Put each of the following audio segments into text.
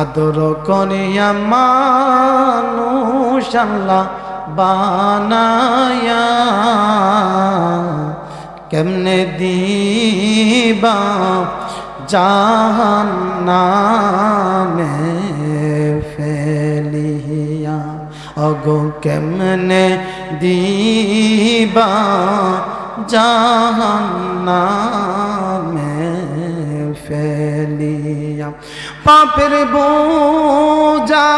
আদর করিয়া মানুষ আল্লাহ বানায়া। কেমনে দিবা জাহান্নামে ফেলিয়া? অগো কেমনে দিবা জাহান্নামে ফেলিয়া পাপের বোঝা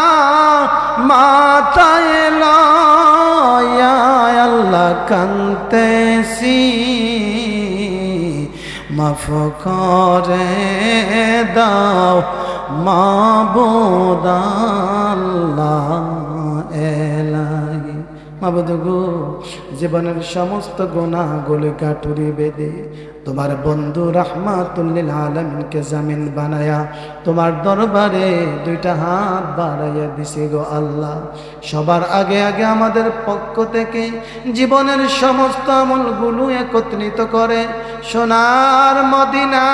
মাথায় লয়া আল্লাহ কান্তেসি মাফ করে দাও মাবুদাল্লাহ এলাহি মাবুদ জীবনের সমস্ত গুণাগুলি কাটুরি বেদে। তোমার বন্ধু রাহমাতুল্লিল আলমিনকে জামিন বানায়া তোমার দরবারে দুইটা হাত বাড়াইয়া দিছে গো আল্লাহ। সবার আগে আগে আমাদের পক্ষ থেকে জীবনের সমস্ত আমলগুলো একত্রিত করে, সোনার মদিনা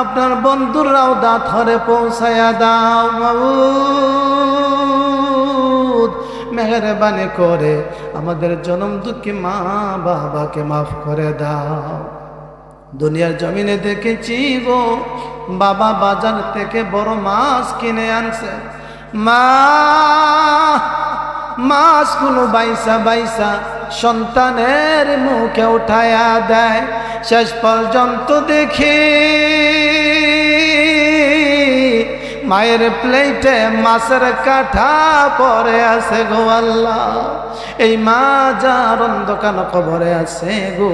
আপনার বন্ধুরাও দাঁত হরে পৌঁছায়া দাও মাবুদ। মেহরবানি করে আমাদের জনম দুঃখী মা বাবাকে মাফ করে দাও। দুনিয়ার জমিনে দেখেছি গো, বাবা বাজার থেকে বড় মাছ কিনে আনছে। মা, মাছগুলো বাইসা বাইসা সন্তানের মুখে উঠায়া দেয়। শেষ পর্যন্ত দেখি মায়ের প্লেটে মাছের কাঠা পরে আছে গো আল্লাহ। এই মা যার অন্ধকার কবরে আছে গো,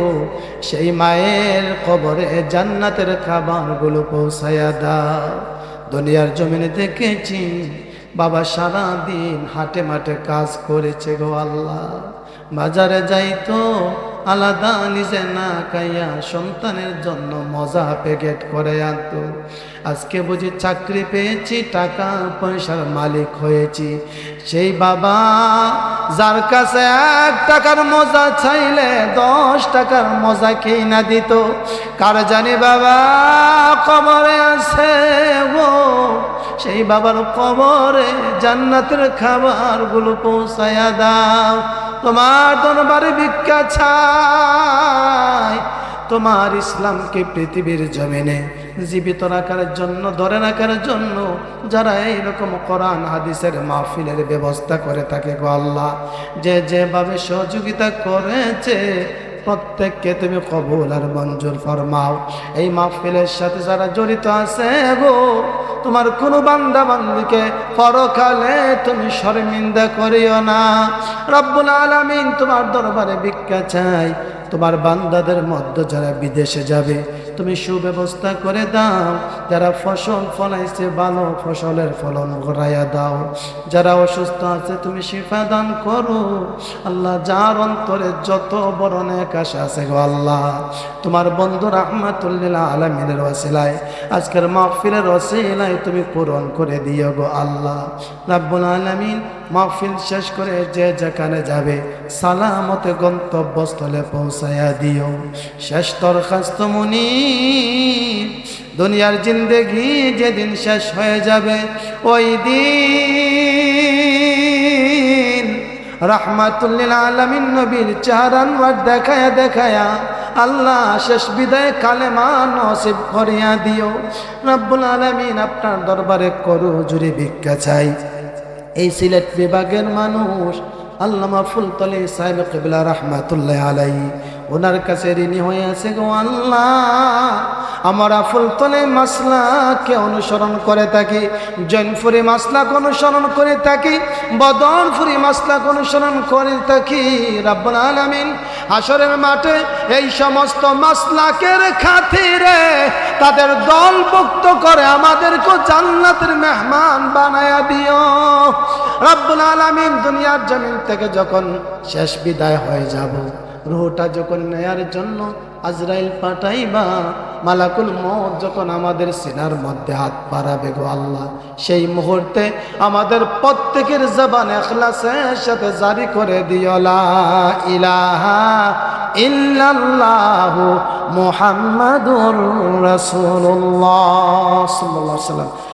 সেই মায়ের কবরে জান্নাতের খাবারগুলো পৌঁছায়া দাও। দুনিয়ার জমিনে দেখেছি বাবা সারা দিন হাটে মাঠে কাজ করেছে গো আল্লাহ। বাজারে যাইতো আলাদা নিজে না খাইয়া সন্তানের জন্য মজা প্যাকেট করে আনতো। আজকে বুঝি চাকরি পেয়েছি, টাকা পয়সার মালিক হয়েছি। সেই বাবা যার কাছে এক টাকার মজা চাইলে দশ টাকার মজা খেয়ে না দিত। কার জানি বাবা কবরে আছে ও। সেই বাবার কবরে জান্নাতের খাবারগুলো পৌঁছায়া দাও। তোমার দরবারে ভিক্ষা ছাই তোমার ইসলামকে পৃথিবীর জমিনে জীবিত রাখার জন্য, ধরে রাখার জন্য যারা এইরকম কোরআন, হাদিসের মাহফিলের ব্যবস্থা করে থাকে গো আল্লাহ। যে যেভাবে সহযোগিতা করেছে, প্রত্যেককে তুমি কবুল আর মঞ্জুর ফরমাও। এই মাহফিলের সাথে যারা জড়িত আছে গো তোমার কোনো বান্দা বান্দিকে পরকালে তুমি শর্মিন্দা করিও না। রব্বুল আলমিন তোমার দরবারে ভিক্ষা চাই। তোমার বান্দাদের মধ্যে যারা বিদেশে যাবে তুমি সুব্যবস্থা করে দাও। যারা ফসল ফলাইছে, ভালো ফসলের ফলন ঘরাইয়া দাও। যারা অসুস্থ আছে, তুমি শিফা দান করো। আল্লাহ যার অন্তরে যত বড় নেক আশা আছে গো আল্লাহ, তোমার বন্ধু রহমাতুল্লিল্লাহ আলমিনের ওসিলায় আজকের মাহফিলের ওসিলায় তুমি পূরণ করে দিও গো আল্লাহ। রাব্বুল আলামিন মাহফিল শেষ করে যে যেখানে যাবে, সালামতে গন্তব্যস্থলে পৌঁছায়া দিও। শেষ দরখাস্ত মুনি দুনিয়ার জিন্দেগি যেদিন শেষ হয়ে যাবে, ওই দিন। রহমাতুল্লিল আলমিন নবীর চারানবার দেখায়া দেখায়া আল্লাহ শেষ বিদায় কালেমা নসিব করিয়া দিও। রব্বুল আলমিন আপনার দরবারে করু জুড়ে ভিক্ষা চাই। এই সিলেট বিভাগের মানুষ আল্লামা ফুলতলি সাহেব কবিলা রহমাতুল্লাহ আলাই ওনার কাছে ঋণী হয়ে আছে গো আল্লাহ। আমরা ফুলতলে মাসলাকে অনুসরণ করে থাকি জৈনপুরি মাসলাকে অনুসরণ করে থাকি বদনপুরি মাসলাকে অনুসরণ করে থাকি, রাব্বুল আলামিন। আসরের মাঠে এই সমস্ত মাসলাকের খাতিরে তাদের দলভুক্ত করে আমাদেরকে জান্নাতের মেহমান বানায়া দিও। রব্বুল আলামিন দুনিয়ার জমিন থেকে যখন শেষ বিদায় হয়ে যাব রুহটা যখন নেয়ার জন্য আজরাইল পাঠাইবা, মালাকুল মত যখন আমাদের সিনার মধ্যে হাত পারাবে গো আল্লাহ, সেই মুহূর্তে আমাদের প্রত্যেকের জবান এখলাসের সাথে জারি করে দিও, লা ইলাহা ইল্লাল্লাহু মুহাম্মাদুর রাসূলুল্লাহ সাল্লাল্লাহু আলাইহি